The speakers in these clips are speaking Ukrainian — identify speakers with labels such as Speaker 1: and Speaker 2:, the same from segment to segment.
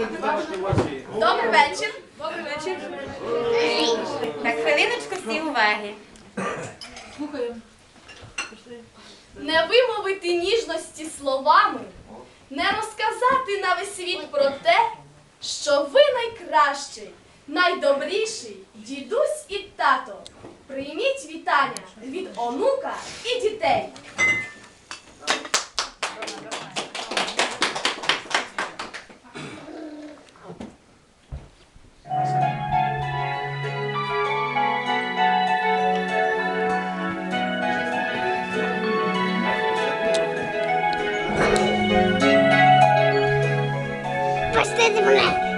Speaker 1: Добрий вечір. Добрий вечір. Так, хвилиночку всі уваги. Слухаю.
Speaker 2: Не вимовити ніжності словами, не розказати на весь світ про те, що ви найкращий, найдобріший дідусь і тато. Прийміть вітання від онука і дітей. 你怎么来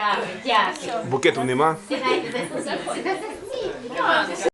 Speaker 1: справи, дякую.
Speaker 3: Букету нема?
Speaker 1: Сідайте, заходьте.